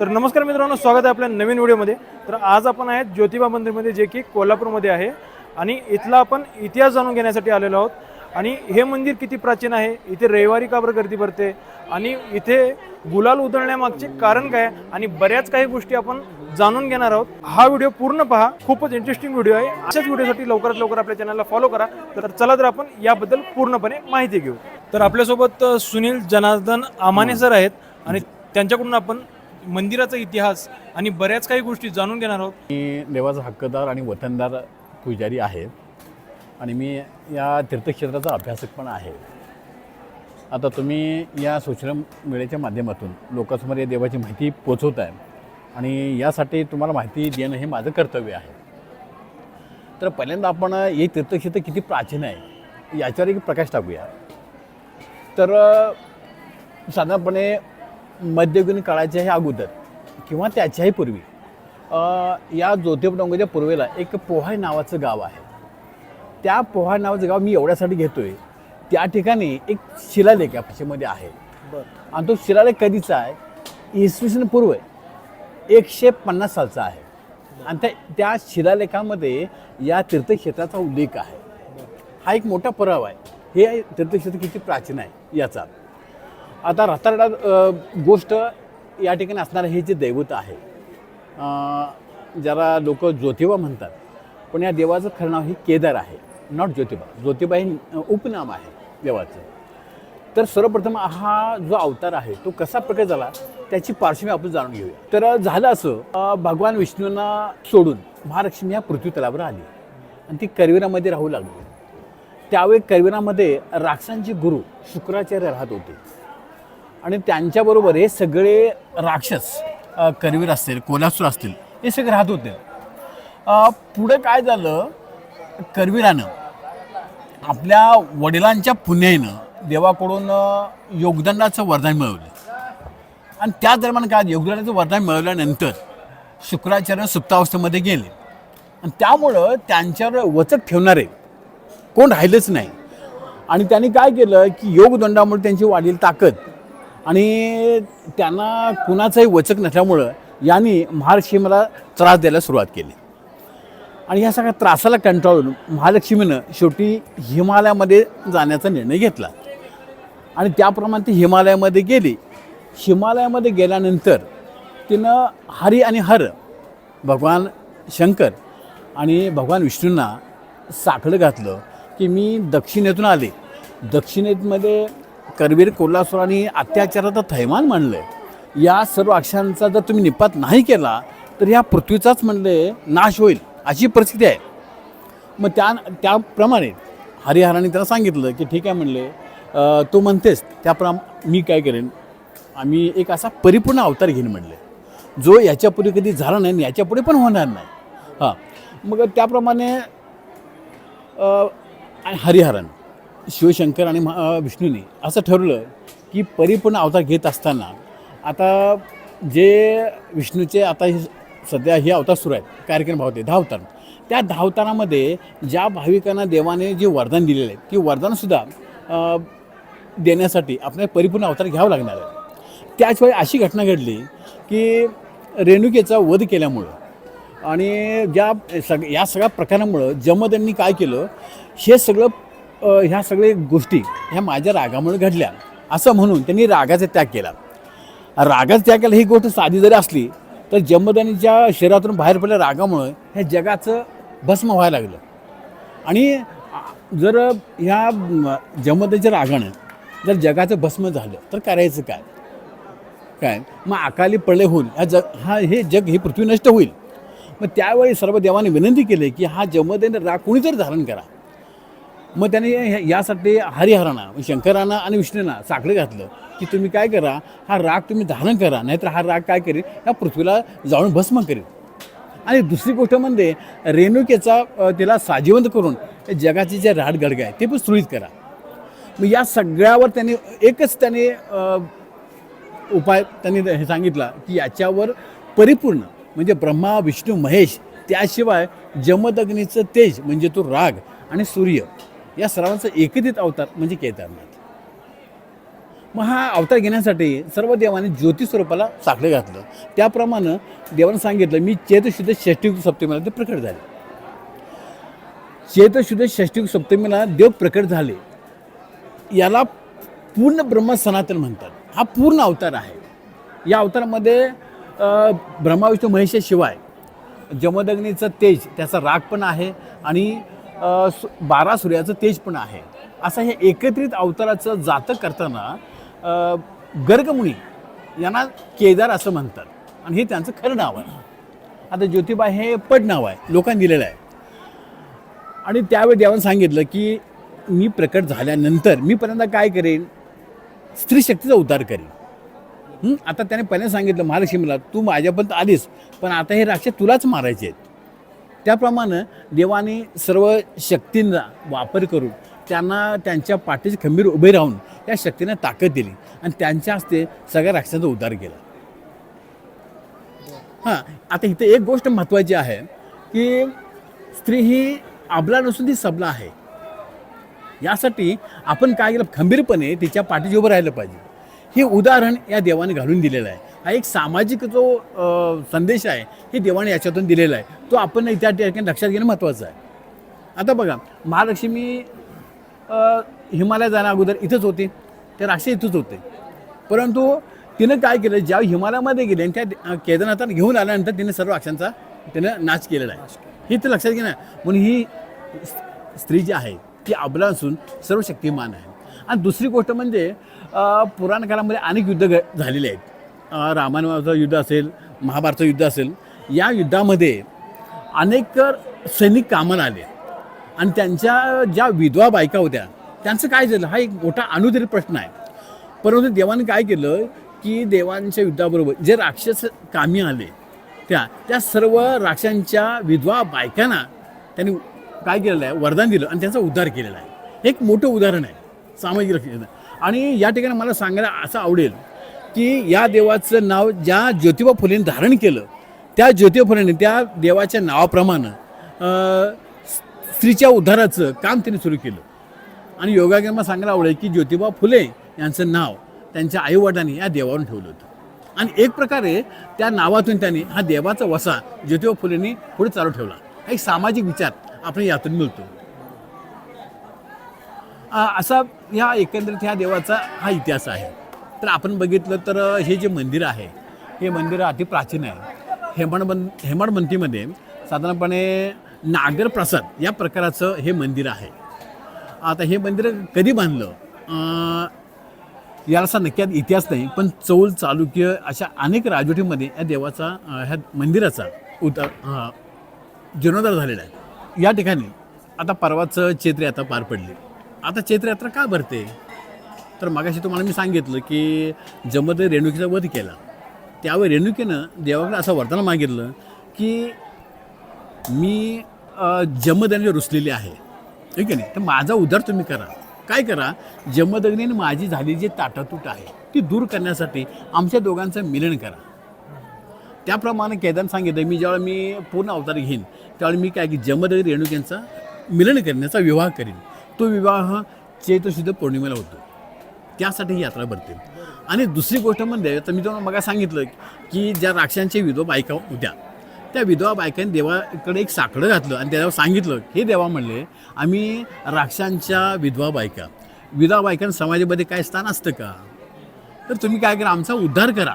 तर नमस्कार मित्रांनो स्वागत आहे आपल्या नवीन व्हिडिओमध्ये. तर आज आपण आहेत ज्योतिबा मंदिरमध्ये जे की कोल्हापूरमध्ये आहे. आणि इथला आपण इतिहास जाणून घेण्यासाठी आलेलो आहोत. आणि हे मंदिर किती प्राचीन आहे? इथे रविवारी का बरं गर्दी भरते? आणि इथे गुलाल उधळण्यामागचे कारण काय? आणि बऱ्याच काही गोष्टी आपण जाणून घेणार आहोत. हा व्हिडिओ पूर्ण पहा. खूपच इंटरेस्टिंग व्हिडिओ आहे. अशाच व्हिडिओसाठी लवकरात लवकर आपल्या चॅनलला फॉलो करा. तर चला तर आपण याबद्दल पूर्णपणे माहिती घेऊ. तर आपल्यासोबत सुनील जनार्दन आमाने सर आहेत. आणि त्यांच्याकडून आपण मंदिराचा इतिहास आणि बऱ्याच काही गोष्टी जाणून घेणार आहोत. मी देवाचा हक्कदार आणि वतनदार पुजारी आहे आणि मी या तीर्थक्षेत्राचा अभ्यासक पण आहे. आता तुम्ही या सोशल मीडियाच्या माध्यमातून लोकांसमोर या देवाची माहिती पोचवत आहे आणि यासाठी तुम्हाला माहिती देणं हे माझं कर्तव्य आहे. तर पहिल्यांदा आपण हे तीर्थक्षेत्र किती प्राचीन आहे याच्यावर एक प्रकाश टाकूया. तर साधारणपणे मध्ययुगीन काळाच्या हे अगोदर किंवा त्याच्याही पूर्वी. या ज्योतिबा डोंगराच्या पूर्वेला एक पोहाय नावाचं गाव आहे. त्या पोहाय नावाचं गाव मी एवढ्यासाठी घेतो आहे त्या ठिकाणी एक शिलालेख या भाषेमध्ये आहे. आणि तो शिलालेख कधीचा आहे? इसवी सन पूर्व एकशे पन्नास सालचा आहे. आणि त्या त्या शिलालेखामध्ये या तीर्थक्षेत्राचा उल्लेख आहे. हा एक मोठा पुरावा आहे. हे तीर्थक्षेत्र किती प्राचीन आहे याचा. आता रतारडा गोष्ट या ठिकाणी असणारं हे जे दैवत आहे ज्याला लोक ज्योतिबा म्हणतात पण या देवाचं खरं नाव हे केदार आहे नॉट ज्योतिबा. ज्योतिबा हे उपनाम आहे देवाचं. तर सर्वप्रथम हा जो अवतार आहे तो कसा प्रकट झाला त्याची पार्श्वभूमी आपण जाणून घेऊया. तर झालं असं भगवान विष्णूंना सोडून महालक्ष्मी या पृथ्वी तलावर आली. आणि ती करवीरामध्ये राहू लागली. त्यावेळी करवीरामध्ये राक्षसांचे गुरु शुक्राचार्य राहत होते. आणि त्यांच्याबरोबर हे सगळे राक्षस करवीर असतील कोल्हासूर असतील हे सगळे राहत होते. पुढं काय झालं? करवीरानं आपल्या वडिलांच्या पुण्याईनं देवाकडून योगदंडाचं वरदान मिळवलं. आणि त्या दरम्यान काय? योगदंडाचं वरदान मिळवल्यानंतर शुक्राचार्य सुप्तावस्थेमध्ये गेले. आणि त्यामुळं त्यांच्यावर वचक ठेवणारे कोण राहिलंच नाही. आणि त्यांनी काय केलं की योगदंडामुळे त्यांची वाढील ताकद आणि त्यांना कुणाचंही वचक नसल्यामुळं यांनी महालक्ष्मीला त्रास द्यायला सुरुवात केली. आणि ह्या सगळ्या त्रासाला कंटाळून महालक्ष्मीनं शेवटी हिमालयामध्ये जाण्याचा निर्णय घेतला. आणि त्याप्रमाणे ती हिमालयामध्ये गेली. हिमालयामध्ये गेल्यानंतर तिनं हरी आणि हर भगवान शंकर आणि भगवान विष्णूंना साखळं घातलं की मी दक्षिणेतून आले. दक्षिणेतमध्ये करवीर कोल्हासूर आणि अत्याचाराचं थैमान म्हणलं या सर्व अक्षांचा जर तुम्ही निपात नाही केला तर या पृथ्वीचाच म्हणले नाश होईल अशी परिस्थिती आहे. मग त्या त्याप्रमाणे हरिहराने त्याला सांगितलं की ठीक आहे म्हणले तू म्हणतेस त्याप्रमा मी काय करेन? आम्ही एक असा परिपूर्ण अवतार घेईन म्हणले. जो याच्यापुढे कधी झाला नाही आणि याच्यापुढे पण होणार नाही. हां. मग त्याप्रमाणे हरिहरन शिवशंकर आणि महा- विष्णूने असं ठरवलं की परिपूर्ण अवतार घेत असताना आता जे विष्णूचे आता हे सध्या हे अवतार सुरू आहेत कार्यक्रम भावते धावतार त्या धावतारामध्ये ज्या भाविकांना देवाने जे वरदान दिलेलं आहे ती वरदानसुद्धा देण्यासाठी आपल्याला परिपूर्ण अवतार घ्यावं लागणार आहे. त्याचवेळी अशी घटना घडली की रेणुकेचा वध केल्यामुळं आणि ज्या सग या सगळ्या प्रकारामुळं जमदंनी काय केलं हे सगळं ह्या सगळ्या गोष्टी ह्या माझ्या रागामुळे घडल्या. असं म्हणून त्यांनी रागाचा त्याग केला. रागाचा त्याग केला ही गोष्ट साधी जरी असली तर जमदनीच्या शरीरातून बाहेर पडल्या रागामुळं ह्या जगाचं भस्म व्हायला लागलं. आणि जर ह्या म, रागानं जर जगाचं भस्म झालं तर करायचं काय? काय? मग अकाली पडले होऊन ह्या जग हा हे जग ही पृथ्वी नष्ट होईल. मग त्यावेळी सर्व देवाने विनंती केली की हा जमदन राग कुणी तरी धारण करा मग त्याने हे- यासाठी हरिहरणा शंकरांना आणि विष्णूंना साखळे घातलं की तुम्ही काय करा हा राग तुम्ही धारण करा नाहीतर हा राग काय करेल या पृथ्वीला जाऊन भस्म करेल आणि दुसरी गोष्ट म्हणजे रेणुकेचा तिला साजीवंत करून जगाचे जे राड गडगे आहे ते पण सुरळीत करा. मग या सगळ्यावर त्यांनी एकच त्याने उपाय त्यांनी हे सांगितला की याच्यावर परिपूर्ण म्हणजे ब्रह्मा विष्णू महेश त्याशिवाय जमदग्नीचं तेज म्हणजे तो राग आणि सूर्य. या सर्वांचा एकत्रित अवतार म्हणजे केदारनाथ. मग हा अवतार घेण्यासाठी सर्व देवाने ज्योती स्वरूपाला साखळे घातलं. त्याप्रमाणे देवानं सांगितलं मी चेतशुद्ध षष्टीयुक्त सप्तमीला ते प्रकट झाले. चेतशुद्ध षष्टीयुक्त सप्तमीला देव प्रकट झाले. याला पूर्ण ब्रह्म सनातन म्हणतात. हा पूर्ण अवतार आहे. या अवतारामध्ये ब्रह्माविष्णू महेशाशिवाय जमदग्नीचं तेज त्याचा राग पण आहे आणि बारा सूर्याचं तेज पण आहे. असं हे एकत्रित अवताराचं जातं करताना गर्गमुनी यांना केदार असं म्हणतात. आणि हे त्यांचं खरं नाव आहे. आता ज्योतिबा हे पट नाव आहे. लोकांनी दिलेलं आहे. आणि त्यावेळी देवानं सांगितलं की मी प्रकट झाल्यानंतर मी पहिल्यांदा काय करेन? स्त्री शक्तीचा उद्धार करेन. आता त्याने पहिल्यांदा सांगितलं महालक्ष्मीला तू माझ्यापर्यंत आलीस पण आता हे राक्षस तुलाच मारायचे आहेत. त्याप्रमाणे देवाने सर्व शक्तींचा वापर करून त्यांना त्यांच्या पाठीचे खंबीर उभे राहून त्या शक्तीने ताकद दिली आणि त्यांच्या हस्ते सगळ्या राक्षसांचा उद्धार केला. हां आता इथे एक गोष्ट महत्त्वाची आहे की स्त्री ही आबला नसून ती सबला आहे. यासाठी आपण काय केलं? खंबीरपणे तिच्या पाठीशी उभं राहिलं पाहिजे. हे उदाहरण या देवाने घालून दिलेलं आहे. हा एक सामाजिक जो संदेश आहे हे देवाने याच्यातून दिलेला आहे. तो आपण त्या ठिकाणी लक्षात घेणं महत्त्वाचं आहे. आता बघा महालक्ष्मी हिमालयात हिमालय जाण्या अगोदर इथंच होते ते राक्षस इथंच होते. परंतु तिनं काय केलं ज्या हिमालयामध्ये गेले आणि त्या केदारनाथात घेऊन आल्यानंतर तिने सर्व राक्षांचा तिनं नाच केलेला आहे. हे तर लक्षात घेणं म्हणून ही स्त्री जी आहे ती अबला असून सर्व शक्तिमान आहे. आणि दुसरी गोष्ट म्हणजे पुराण काळामध्ये अनेक युद्ध घ झालेले आहेत. रामायणाचं युद्ध असेल महाभारतचं युद्ध असेल या युद्धामध्ये अनेक सैनिक कामाला आले. आणि त्यांच्या ज्या विधवा बायका होत्या त्यांचं काय झालं? हा एक मोठा अनुदरित प्रश्न आहे. परंतु देवाने काय केलं की देवांच्या युद्धाबरोबर जे राक्षस कामी आले त्या त्या सर्व राक्षांच्या विधवा बायकांना त्यांनी काय केलेलं आहे? वरदान दिलं आणि त्यांचा उद्धार केलेला आहे. हे एक मोठं उदाहरण आहे. सामाजिक रक्षणाचं आणि या ठिकाणी मला सांगायला असं आवडेल की या देवाचं नाव ज्या ज्योतिबा फुलेने धारण केलं त्या ज्योतिबा फुलेने त्या देवाच्या नावाप्रमाणे स्त्रीच्या उद्धाराचं काम त्यांनी सुरू केलं. आणि योगाग्रमा सांगायला आवडेल की ज्योतिबा फुले यांचं नाव त्यांच्या आईवडिलांनी या देवावरून ठेवलं होतं. आणि एक प्रकारे त्या नावातून त्यांनी हा देवाचा वसा ज्योतिबा फुलेंनी पुढे चालू ठेवला. हा एक सामाजिक विचार आपण यातून मिळतो. असा या एकंदरीत ह्या देवाचा हा इतिहास आहे. तर आपण बघितलं तर हे जे मंदिर आहे हे मंदिर अतिप्राचीन आहे. हेमाडबं हेमाडबंतीमध्ये साधारणपणे नागरप्रसाद या प्रकाराचं हे मंदिर आहे. आता हे मंदिर कधी बांधलं? अं, याला असा नक्की इतिहास नाही पण चौल चालुक्य अशा अनेक राजवटीमध्ये या देवाचा ह्या मंदिराचा उतार जीर्णोद्धार झालेला आहे. या ठिकाणी आता परवाचं चैत्रयात्रा पार पडली. आता चैत्रयात्रा का भरते? तर मागाशी तुम्हाला मी सांगितलं की जमदे रेणुकीचा वध केला. त्यावेळी रेणुकीनं देवाकडे असं वरदान मागितलं की मी जमदग्नी रुसलेली आहे. ठीक आहे नाही? तर माझा उद्धार तुम्ही करा. काय करा? जमदग्नीने माझी झाली जी ताटातूट आहे ती दूर करण्यासाठी आमच्या दोघांचं मिलन करा. त्याप्रमाणे केदार सांगितलं मी ज्यावेळी मी पूर्ण अवतार घेईन त्यावेळी मी काय की जमदग्नी रेणुक यांचा मिलन करण्याचा विवाह करीन. तो विवाह चैत्रशुद्ध पौर्णिमेला होतो. त्यासाठी ही यात्रा भरते. आणि दुसरी गोष्ट म्हणजे तर मी तुम्हाला मग सांगितलं की ज्या राक्षांच्या विधवा बायका होत्या त्या विधवा बायकांनी देवाकडे एक साकडं घातलं आणि त्याला सांगितलं हे देवा म्हणले आम्ही राक्षांच्या विधवा बायका विधवा बायकांना समाजामध्ये काय स्थान असतं का? तर तुम्ही काय करा आमचा उद्धार करा.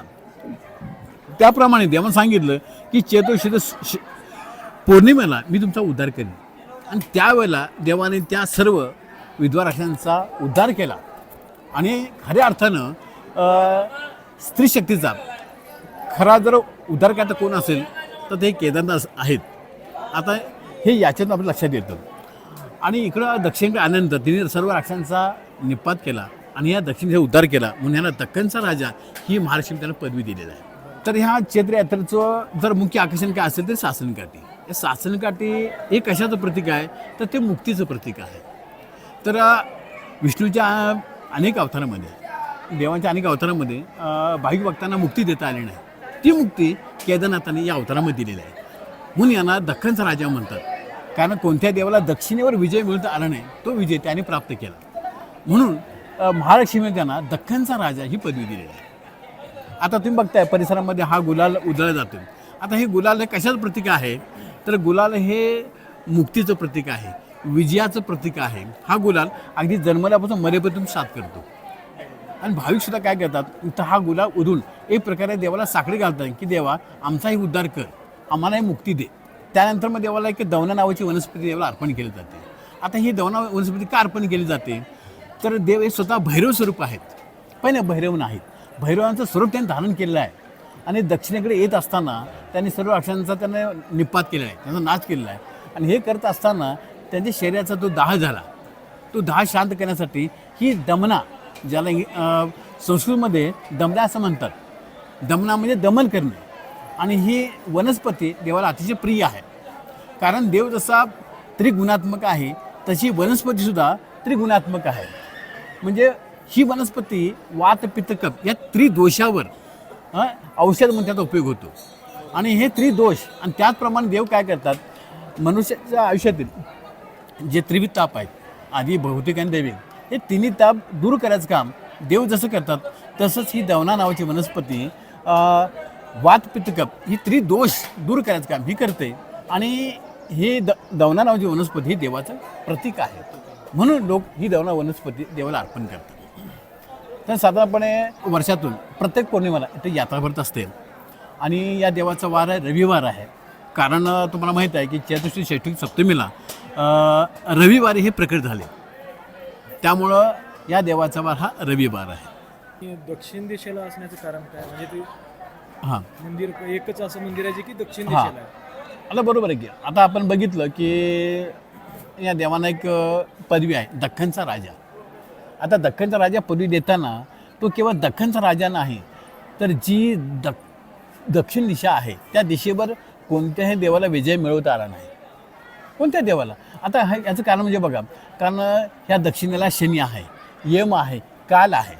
त्याप्रमाणे देवानं सांगितलं की चेतोषित पौर्णिमेला मी तुमचा उद्धार करेन. आणि त्यावेळेला देवाने त्या सर्व विधवा राक्षांचा उद्धार केला. आणि खऱ्या अर्थानं स्त्री शक्तीचा खरा जर उद्धार कोण असेल तर ते केदारनाथ आहेत. आता हे याच्यातून आपल्या लक्षात येतं. आणि इकडं दक्षिणकडे आल्यानंतर तिने सर्व राक्षांचा निपात केला आणि या दक्षिणेचा उद्धार केला. म्हणून यांना दक्कनचा राजा ही महाराष्ट्र त्याला पदवी दिलेली आहे. तर ह्या चैत्र यात्रेचं जर मुख्य आकर्षण काय असेल तर सासनकाठी. हे सासनकाठी हे कशाचं प्रतीक आहे? तर ते मुक्तीचं प्रतीक आहे. तर विष्णूच्या अनेक अवतारामध्ये देवांच्या अनेक अवतारामध्ये भाविक भक्तांना मुक्ती देता आली नाही. ती मुक्ती केदारनाथाने या अवतारामध्ये दिलेली आहे. म्हणून यांना दख्खनचा राजा म्हणतात. कारण कोणत्या देवाला दक्षिणेवर विजय मिळत आला नाही तो विजय त्याने प्राप्त केला. म्हणून महालक्ष्मीने त्यांना दख्खनचा राजा ही पदवी दिलेली आहे. आता तुम्ही बघताय परिसरामध्ये हा गुलाल उधळला जातो आता हे गुलाल हे कशाचं प्रतीक आहे? तर गुलाल हे मुक्तीचं प्रतीक आहे. विजयाचं प्रतीक आहे. हा गुलाल अगदी जन्मल्यापासून मरेपर्यंत साथ करतो. आणि भाविक सुद्धा काय करतात? इथं हा गुलाल उधळून एक प्रकारे देवाला साखळी घालतात की देवा आमचाही उद्धार कर. आम्हालाही मुक्ती दे. त्यानंतर मग देवाला एक दवना नावाची वनस्पती देवाला अर्पण केली जाते. आता ही दवना वनस्पती का अर्पण केली जाते? तर देव हे स्वतः भैरव स्वरूप आहेत. पण भैरव नाहीत. भैरवांचं स्वरूप त्यांनी धारण केलेलं आहे. आणि दक्षिणेकडे येत असताना त्यांनी सर्व अक्षरांचा त्यांना निपात केला आहे. त्यांचा नाच केलेला आहे. आणि हे करत असताना त्यांच्या शरीराचा जो दाह झाला तो दाह शांत करण्यासाठी ही दमना ज्याला संस्कृतमध्ये दमना असं म्हणतात. दमना म्हणजे दमन करणे. आणि ही वनस्पती देवाला अतिशय प्रिय आहे. कारण देव जसा त्रिगुणात्मक आहे तशी वनस्पतीसुद्धा त्रिगुणात्मक आहे. म्हणजे ही वनस्पती वात पित्तकप या त्रिदोषावर औषध म्हणून त्याचा उपयोग होतो. आणि हे त्रिदोष आणि त्याचप्रमाणे देव काय करतात? मनुष्याच्या आयुष्यातील जे त्रिविध ताप आहेत आधी भौतिक आणि दैविक हे तिन्ही ताप दूर करायचं काम देव जसं करतात तसंच ही दवना नावाची वनस्पती वात पितकप ही त्रिदोष दूर करायचं काम ही करते. आणि ही द दवना नावाची वनस्पती ही देवाचं प्रतीक आहे. म्हणून लोक ही दवना वनस्पती देवाला अर्पण करतात. तर साधारणपणे वर्षातून प्रत्येक पौर्णिमेला इथे यात्रा भरत असते. आणि या देवाचा वार आहे रविवार आहे. कारण तुम्हाला माहीत आहे की चतुर्थी षष्ठी सप्तमीला रविवारी हे प्रकट झाले. त्यामुळं या देवाचा वार हा रविवार आहे. हे दक्षिण दिशेला असण्याचं कारण काय? म्हणजे ते हां. मंदिर एकच असं मंदिर आहे जे की दक्षिण हा. दिशेला आता बरोबर आहे की. आता आपण बघितलं की या देवांना एक पदवी आहे दख्खनचा राजा. आता दख्खनचा राजा पदवी देताना तो केवळ दख्खनचा राजा नाही तर जी दक दक्षिण दिशा आहे त्या दिशेवर कोणत्याही देवाला विजय मिळवता आला नाही. कोणत्या देवाला? आता हा याचं कारण म्हणजे बघा कारण ह्या दक्षिणेला शनी आहे यम आहे काल आहे.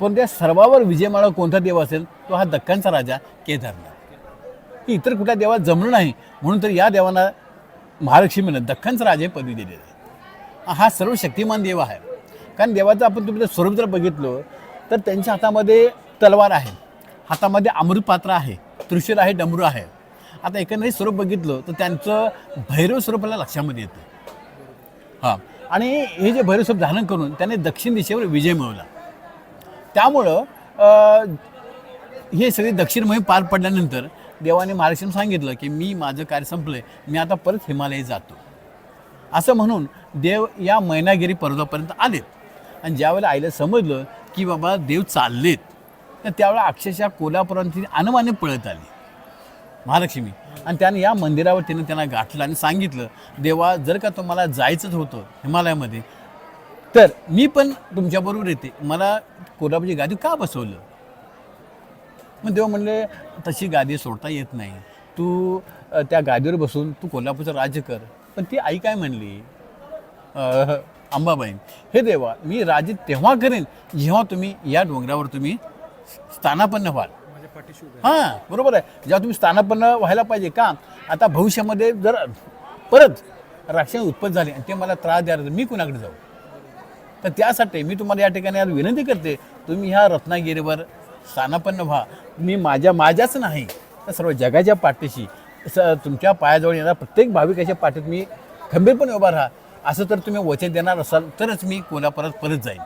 पण त्या सर्वावर विजय माळा कोणता देव असेल? तो हा दक्खनचा राजा केदारनाथ. की इतर कुठल्या देवात जमलं नाही म्हणून तर या देवांना महालक्ष्मीनं दख्खनचा राजा हे पदवी दिलेली आहे. हा सर्व शक्तिमान देव आहे. कारण देवाचं आपण तुम्ही जर स्वरूप जर बघितलं तर त्यांच्या हातामध्ये तलवार आहे. हातामध्ये अमृतपात्र आहे त्रिशूल आहे डमरू आहे. आता एकंदरीत स्वरूप बघितलं तर त्यांचं भैरव स्वरूपाला लक्षामध्ये येतं. हां. आणि हे जे भैरव स्वरूप धारण करून त्याने दक्षिण दिशेवर विजय मिळवला. त्यामुळं हे सगळी दक्षिण मोहीम पार पडल्यानंतर देवाने महाराष्ट्राने सांगितलं की मी माझं कार्य संपलं मी आता परत हिमालय जातो. असं म्हणून देव या मैनागिरी पर्वतापर्यंत आलेत. आणि ज्यावेळेला आईला समजलं की बाबा देव चाललेत तर त्यावेळेला अक्षरशः कोल्हापुरात अनमाने पळत आली. महालक्ष्मी. आणि त्याने या मंदिरावर तिने त्यांना गाठलं आणि सांगितलं देवा जर का तुम्हाला जायचंच होतं हिमालयामध्ये तर मी पण तुमच्याबरोबर येते. मला कोल्हापूरची गादी का बसवलं? मग देवा म्हणले तशी गादी सोडता येत नाही. तू त्या गादीवर बसून तू कोल्हापूरचं राज्य कर. पण ती आई काय म्हणली? अंबाबाई हे देवा मी राज्य तेव्हा करेन जेव्हा तुम्ही या डोंगरावर तुम्ही स्थानापन्न व्हाल. हां बरोबर आहे. जेव्हा तुम्ही स्थानापन्न व्हायला पाहिजे का? आता भविष्यामध्ये जर परत राक्षस उत्पन्न झाले आणि ते मला त्रास द्यायला तर मी कुणाकडे जाऊ? तर त्यासाठी मी तुम्हाला या ठिकाणी आज विनंती करते तुम्ही ह्या रत्नागिरीवर स्थानापन्न व्हा. मी माझ्या माझ्याच नाही तर सर्व जगाच्या पाठीशी स तुमच्या पायाजवळ येणाऱ्या प्रत्येक भाविकाच्या पाठीत मी खंबीरपणे उभा राहा. असं तर तुम्ही वचन देणार असाल तरच मी कोल्हापुरात परत जाईन.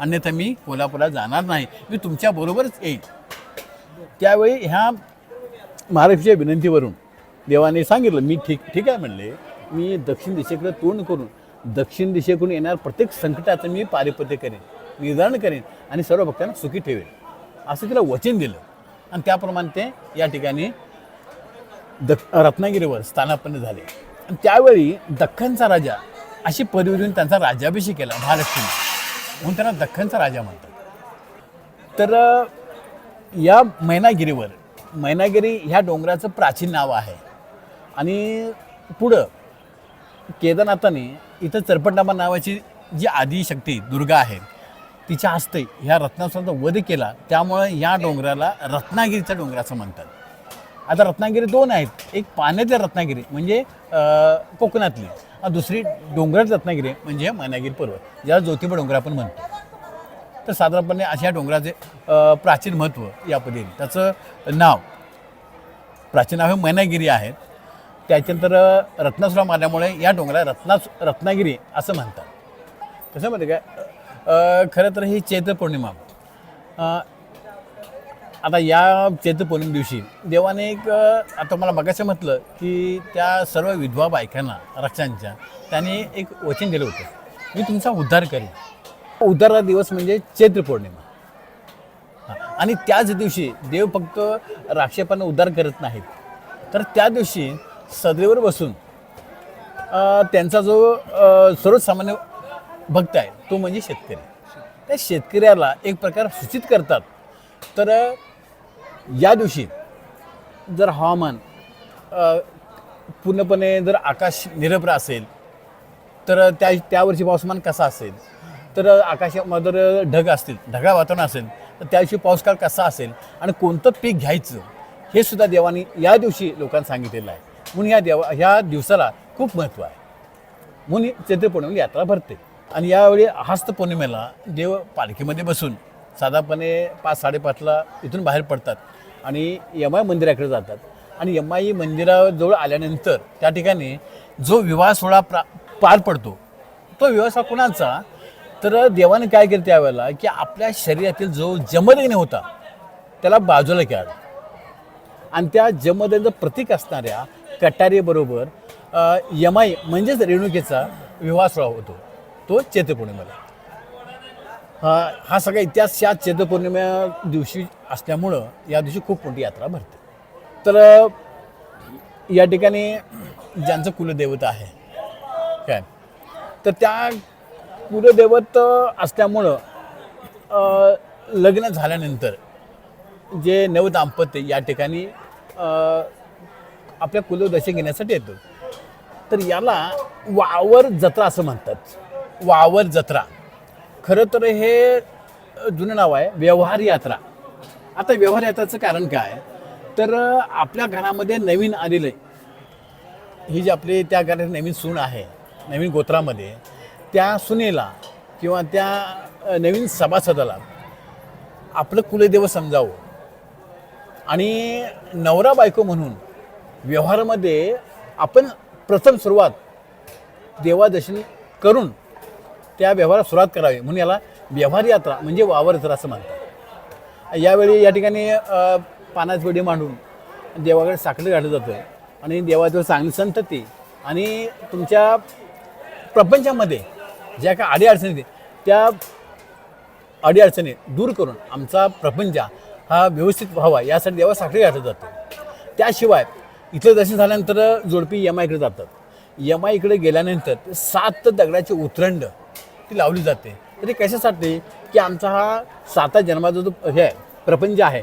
अन्यथा मी कोल्हापुरात जाणार नाही. मी तुमच्याबरोबरच येईल त्यावेळी ह्या महाराष्ट्राच्या विनंतीवरून देवाने सांगितलं मी ठीक ठीक आहे म्हणले. मी दक्षिण दिशेकडे तोंड करून दक्षिण दिशेकडून येणार प्रत्येक संकटाचं मी पारिपत्य करेन निर्धारण करेन आणि सर्व भक्तांना सुखी ठेवेन. असं तिला वचन दिलं. आणि त्याप्रमाणे ते या ठिकाणी दक्ष रत्नागिरीवर स्थानापन्न झाले. आणि त्यावेळी दख्खनचा राजा अशी पदवी देऊन त्यांचा राजाभिषेक केला महालक्ष्मी म्हणून त्यांना दख्खनचा राजा म्हणतात. तर या मैनागिरीवर मैनागिरी ह्या डोंगराचं प्राचीन नाव आहे. आणि पुढं केदारनाथाने इथं चरपटनामा नावाची जी आदिशक्ती दुर्गा आहे तिच्या हस्ते ह्या रत्नासुराचा वध केला. त्यामुळं या डोंगराला रत्नागिरीचा डोंगर असं म्हणतात. आता रत्नागिरी दोन आहेत. एक पाण्यातली रत्नागिरी म्हणजे कोकणातली. दुसरी डोंगरात रत्नागिरी म्हणजे मैनागिरी पर्वत ज्याला ज्योतिबा डोंगर आपण म्हणतो. तर साधारणपणे अशा डोंगराचे प्राचीन महत्त्व या पद्धतीने. त्याचं नाव प्राचीन नाव हे मैनागिरी आहे. त्याच्यानंतर रत्नासुरा मारल्यामुळे या डोंगराला रत्ना रत्नागिरी असं म्हणतात. कसं म्हणते काय खरं तर ही चैत्र पौर्णिमा. आता या चैत्र पौर्णिमे दिवशी देवाने एक आता मला बघायचं म्हटलं की त्या सर्व विधवा बायकांना रक्षांच्या त्याने एक वचन दिलं होतं. मी तुमचा उद्धार करेन. उद्धारा दिवस म्हणजे चैत्र पौर्णिमा. आणि त्याच दिवशी देव फक्त राक्षपांना उद्धार करत नाहीत. तर त्या दिवशी सदैवर बसून त्यांचा जो सर्वसामान्य भक्त आहे तो म्हणजे शेतकरी. त्या शेतकऱ्याला एक प्रकार सूचित करतात. तर या दिवशी जर हवामान पूर्णपणे जर आकाश निरभ्र असेल तर त्या त्यावरची पाऊसमान कसा असेल? तर आकाशामध्ये जर ढग असतील ढगाळ वातावरण असेल तर त्या दिवशी पाऊसकाळ कसा असेल आणि कोणतं पीक घ्यायचं हे सुद्धा देवानी या दिवशी लोकांना सांगितलेलं आहे. म्हणून या देवा ह्या दिवसाला खूप महत्त्व आहे. म्हणून चैत्रपौर्णिमेला यात्रा भरते. आणि यावेळी हस्त पौर्णिमेला देव पालखीमध्ये बसून साधारणपणे पाच साडेपाचला इथून बाहेर पडतात आणि यमाई मंदिराकडे जातात. आणि यमाई मंदिराजवळ आल्यानंतर त्या ठिकाणी जो विवाह सोहळा प्रा पार पडतो तो विवाह सोहळा कुणाचा? तर देवाने काय केलं त्यावेळेला की आपल्या शरीरातील जो जमदग्नी होता त्याला बाजूला केला आणि त्या जमदग्नीचं प्रतीक असणाऱ्या कटारीबरोबर यमाई म्हणजेच रेणुकेचा विवाह सोहळा होतो. तो चैत्रपौर्णिमेला हा सगळा इतिहास या चैत्रपौर्णिमे दिवशी असल्यामुळं या दिवशी खूप मोठी यात्रा भरते. तर या ठिकाणी ज्यांचं कुलदैवत आहे काय? तर त्या कुलदैवत असल्यामुळं लग्न झाल्यानंतर जे नवदाम्पत्य या ठिकाणी आपल्या कुलदशे घेण्यासाठी येतो. तर याला वावर जत्रा असं म्हणतात. वावर जत्रा. खरं तर हे जुनं नाव आहे व्यवहार यात्रा. आता व्यवहार यात्राचं कारण काय? तर आपल्या घरामध्ये नवीन आलेलं ही जी आपली त्या घरात नवीन सून आहे नवीन गोत्रामध्ये त्या सुनेला किंवा त्या नवीन सभासदाला आपलं कुलदेव समजावं. आणि नवरा बायको म्हणून व्यवहारामध्ये आपण प्रथम सुरुवात देवादर्शन करून त्या व्यवहारात सुरुवात करावी म्हणून याला व्यवहार यात्रा म्हणजे वावर यात्रा असं म्हणतात. यावेळी या ठिकाणी पानाच पानाची वेडी मांडून देवाकडे साखळी घातलं जातं आणि देवाजवळ चांगली संतती आणि तुमच्या प्रपंचामध्ये ज्या काय अडीअडचणी त्या अडीअडचणी दूर करून आमचा प्रपंच हा व्यवस्थित व्हावा यासाठी देवा साखळी घातली जाते. त्याशिवाय इथलं दर्शन झाल्यानंतर जोडपी यमाईकडे जातात. यमाईकडे गेल्यानंतर सात दगडाची उतरंड ती लावली जाते. तर ते कशासाठी? की आमचा हा साता जन्माचा जो हे आहे प्रपंच आहे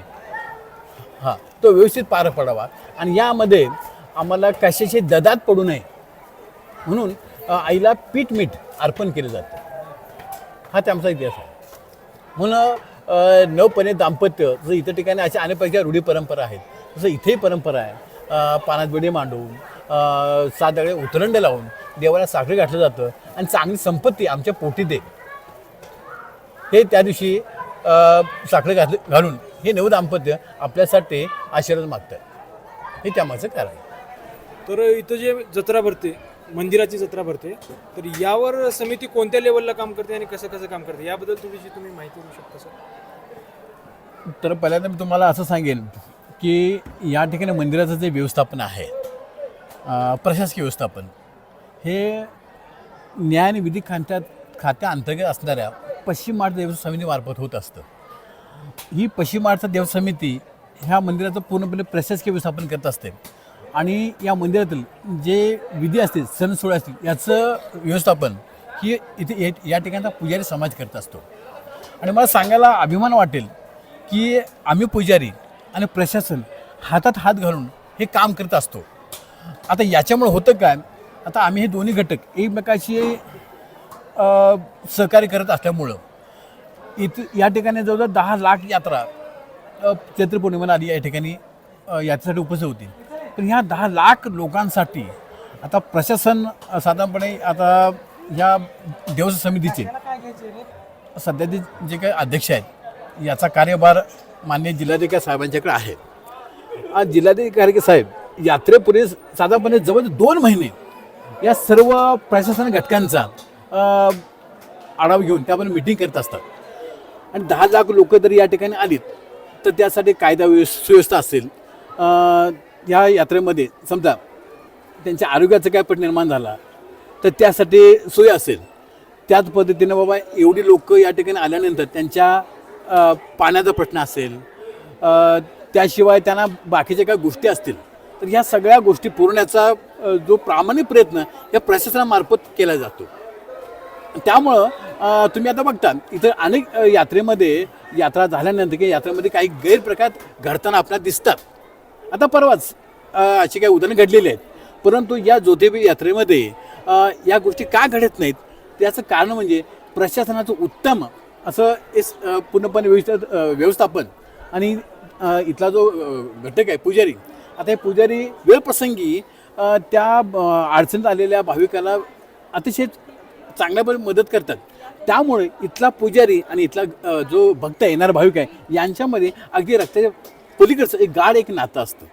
हां तो व्यवस्थित पार पडावा. आणि यामध्ये आम्हाला कशाची ददात पडू नये म्हणून आईला पीठ मीठ अर्पण केलं जातं. हा त्यांचा आमचा इतिहास आहे. म्हणून नवपणे दाम्पत्य जसं इतर ठिकाणी अशा अनेक प्रकारच्या रूढी परंपरा आहेत. जसं इथेही परंपरा आहे पानात बिडी मांडून सात दगडे उतरंड लावून देवाला साखळी घातलं जातं आणि चांगली संपत्ती आमच्या पोटी दे. हे त्या दिवशी साखळी घात घालून हे नव दाम्पत्य आपल्यासाठी आशीर्वाद मागतं हे त्यामागचं कारण तर इथं जे जत्रा भरते मंदिराची जत्रा भरते. तर यावर समिती कोणत्या लेवलला काम करते आणि कसं कसं काम करते? याबद्दल थोडीशी तुम्ही माहिती देऊ शकता सर. तर पहिल्यांदा मी तुम्हाला असं सांगेन की या ठिकाणी मंदिराचं जे व्यवस्थापन आहे प्रशासकीय व्यवस्थापन हे न्याय आणि विधी खात्यात खात्याअंतर्गत असणाऱ्या पश्चिम महाराष्ट्र देवस्थान समितीमार्फत होत असतं. ही पश्चिम महाराष्ट्र देवस्थान समिती ह्या मंदिराचं पूर्णपणे प्रशासकीय व्यवस्थापन करत असते. आणि या मंदिरातील जे विधी असतील सण सोहळे असतील याचं व्यवस्थापन ही इथे या- या ठिकाणचा पुजारी समाज करत असतो. आणि मला सांगायला अभिमान वाटेल की आम्ही पुजारी आणि प्रशासन हातात हात घालून हे काम करत असतो. आता याच्यामुळे होतं काय? आता आम्ही हे दोन्ही घटक एकमेकाशी सहकार्य करत असल्यामुळं इथ या ठिकाणी जवळजवळ दहा लाख यात्रा चैत्र पौर्णिमेला आधी या ठिकाणी यात्रेसाठी उपस्थित होती. पण ह्या दहा लाख लोकांसाठी आता प्रशासन साधारणपणे आता ह्या देवस्थान समितीचे सध्याचे जे काही अध्यक्ष आहेत याचा कार्यभार मान्य जिल्हाधिकारी साहेबांच्याकडे आहे. आज जिल्हाधिकारी साहेब यात्रेपूर्वी साधारणपणे जवळ दोन महिने या सर्व प्रशासन घटकांचा आढावा घेऊन त्यामध्ये मिटिंग करत असतात. आणि दहा लाख लोक जर या ठिकाणी आलीत तर त्यासाठी कायदा व्यवस सुव्यवस्था असेल या यात्रेमध्ये समजा त्यांच्या आरोग्याचा काय पट निर्माण झाला तर त्यासाठी सोय असेल. त्याच पद्धतीनं बाबा एवढी लोक या ठिकाणी आल्यानंतर त्यांच्या पाण्याचा प्रश्न असेल त्याशिवाय त्यांना बाकीच्या काही गोष्टी असतील तर ह्या सगळ्या गोष्टी पुरवण्याचा जो प्रामाणिक प्रयत्न या प्रशासनामार्फत केला जातो. त्यामुळं तुम्ही आता बघता इथं अनेक यात्रेमध्ये यात्रा झाल्यानंतर किंवा यात्रेमध्ये काही गैरप्रकार घडताना आपल्याला दिसतात. आता परवाच अशी काही उदाहरणं घडलेली आहेत. परंतु या जोधेबी यात्रेमध्ये या गोष्टी का घडत नाहीत? याचं कारण म्हणजे प्रशासनाचं उत्तम असं एस पूर्णपणे व्यवस्थित व्यवस्थापन आणि इथला जो घटक आहे पुजारी आता हे पुजारी वेळप्रसंगी त्या अडचणीत आलेल्या भाविकाला अतिशय चांगल्या मदत करतात. त्यामुळे इथला पुजारी आणि इथला जो भक्त येणारा भाविक आहे यांच्यामध्ये अगदी रक्ताच्या पलीकडचं एक गाढ एक नातं असतं.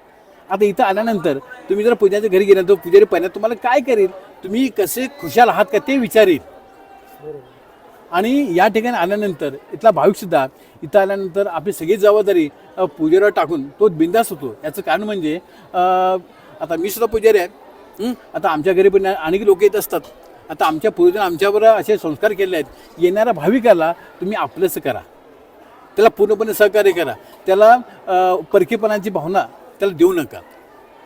आता इथं आल्यानंतर तुम्ही जर पुजाऱ्याच्या घरी गेला तर पुजारी पहिल्या तुम्हाला काय करेल? तुम्ही कसे खुशाल आहात का ते विचारेल. आणि या ठिकाणी आल्यानंतर इथला भाविकसुद्धा इथं आल्यानंतर आपली सगळी जबाबदारी अ, टाकून तो बिंदास होतो. याचं कारण म्हणजे आता मी सुद्धा पुजारी आहे. आता आमच्या घरी पण अनेक लोक येत असतात. आता आमच्या पूर्वजांनी आमच्यावर असे संस्कार केले आहेत. येणाऱ्या भाविकाला तुम्ही आपलंच करा. त्याला पूर्णपणे सहकार्य करा. त्याला परकीपणाची भावना त्याला देऊ नका.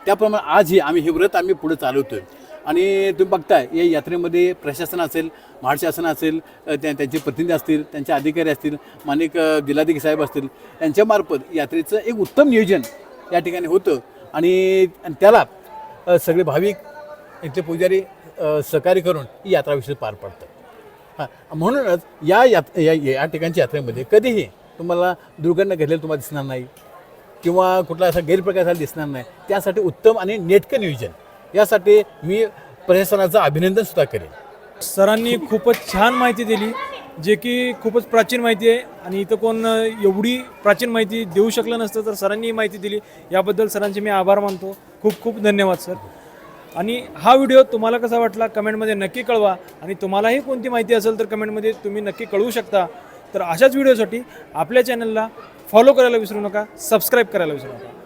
त्याप्रमाणे आजही आम्ही हे व्रत आम्ही पुढे आहे आणि तुम्ही बघताय या यात्रेमध्ये प्रशासन असेल महाशासन असेल त्या त्यांचे प्रतिनिधी असतील त्यांचे अधिकारी असतील मानिक जिल्हाधिकारी साहेब असतील यांच्यामार्फत यात्रेचं एक उत्तम नियोजन या ठिकाणी होतं. आणि त्याला सगळे भाविक इथले पुजारी सहकार्य करून ही यात्राविषयी पार पडतं हां म्हणूनच या यात या या ठिकाणच्या यात्रेमध्ये कधीही तुम्हाला दुर्घटना घडलेलं तुम्हाला दिसणार नाही किंवा कुठला असा गैरप्रकार झाला दिसणार नाही. त्यासाठी उत्तम आणि नेटकं नियोजन. यासाठी मी प्रशासनाचं अभिनंदन सुद्धा करेन. सरांनी खूपच छान माहिती दिली जे की खूपच प्राचीन माहिती आहे आणि इथं कोण एवढी प्राचीन माहिती देऊ शकलं नसतं तर सरांनी ही माहिती दिली. याबद्दल सरांचे मी आभार मानतो. खूप खूप धन्यवाद सर. आणि हा व्हिडिओ तुम्हाला कसा वाटला कमेंटमध्ये नक्की कळवा. आणि तुम्हालाही कोणती माहिती असेल तर कमेंटमध्ये तुम्ही नक्की कळवू शकता. तर अशाच व्हिडिओसाठी आपल्या चॅनलला फॉलो करायला विसरू नका सबस्क्राईब करायला विसरू नका.